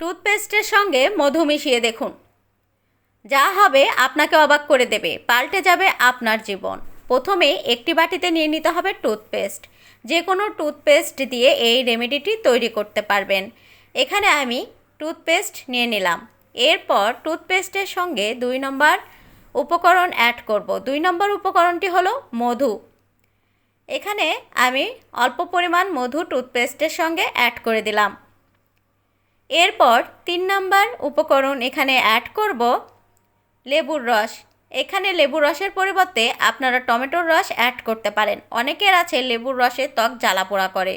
টুথপেস্টের সঙ্গে মধু মিশিয়ে দেখুন। যা হবে আপনাকে অবাক করে দেবে। পাল্টে যাবে আপনার জীবন। প্রথমে একটি বাটিতে নিয়ে নিতে হবে টুথপেস্ট। যে কোনো টুথপেস্ট দিয়ে এই রেমেডিটি তৈরি করতে পারবেন। এখানে আমি টুথপেস্ট নিয়ে নিলাম। এরপর টুথপেস্টের সঙ্গে দুই নম্বর উপকরণ অ্যাড করব। দুই নম্বর উপকরণটি হলো মধু। এখানে আমি অল্প পরিমাণ মধু টুথপেস্টের সঙ্গে অ্যাড করে দিলাম। এরপর তিন নাম্বার উপকরণ এখানে অ্যাড করব, লেবুর রস। এখানে লেবুর রসের পরিবর্তে আপনারা টমেটোর রস অ্যাড করতে পারেন। অনেকের আছে লেবুর রসে ত্বক জ্বালা পোড়া করে।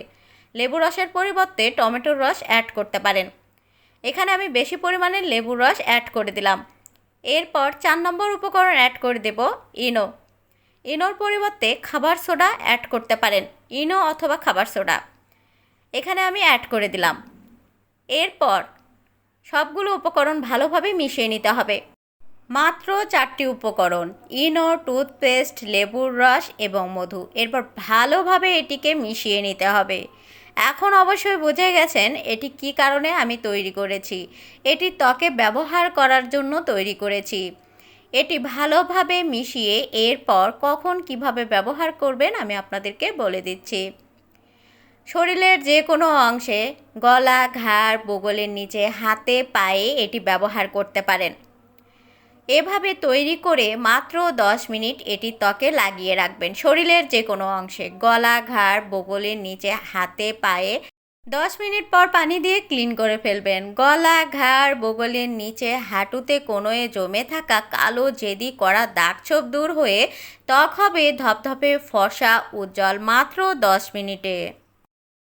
লেবুর রসের পরিবর্তে টমেটোর রস অ্যাড করতে পারেন। এখানে আমি বেশি পরিমাণে লেবুর রস অ্যাড করে দিলাম। এরপর চার নম্বর উপকরণ অ্যাড করে দেব, ইনো। ইনোর পরিবর্তে খাবার সোডা অ্যাড করতে পারেন। ইনো অথবা খাবার সোডা। এখানে আমি অ্যাড করে দিলাম। এরপর সবগুলো উপকরণ ভালোভাবে মিশিয়ে নিতে হবে। মাত্র চারটি উপকরণ, ইনো, টুথপেস্ট, লেবুর রস এবং মধু। এরপর ভালোভাবে এটিকে মিশিয়ে নিতে হবে। এখন অবশ্যই বুঝে গেছেন এটি কি কারণে আমি তৈরি করেছি। এটি ত্বকে ব্যবহার করার জন্য তৈরি করেছি। এটি ভালোভাবে মিশিয়ে এরপর কখন কীভাবে ব্যবহার করবেন আমি আপনাদেরকে বলে দিচ্ছি। শরীরের যে কোনো অংশে গলা, ঘাড়, বগলের নিচে, হাতে, পায়ে এটি ব্যবহার করতে পারেন। এভাবে তৈরি করে মাত্র দশ মিনিট এটি ত্বকে লাগিয়ে রাখবেন। শরীরের যে কোনো অংশে গলা, ঘাড়, বগলের নিচে, হাতে, পায়ে দশ মিনিট পর পানি দিয়ে ক্লিন করে ফেলবেন। গলা, ঘাড়, বগলের নিচে, হাঁটুতে কোনোয়ে জমে থাকা কালো জেদি করা দাগছোপ দূর হয়ে ত্বক হবে ধপধপে ফসা উজ্জ্বল মাত্র দশ মিনিটে।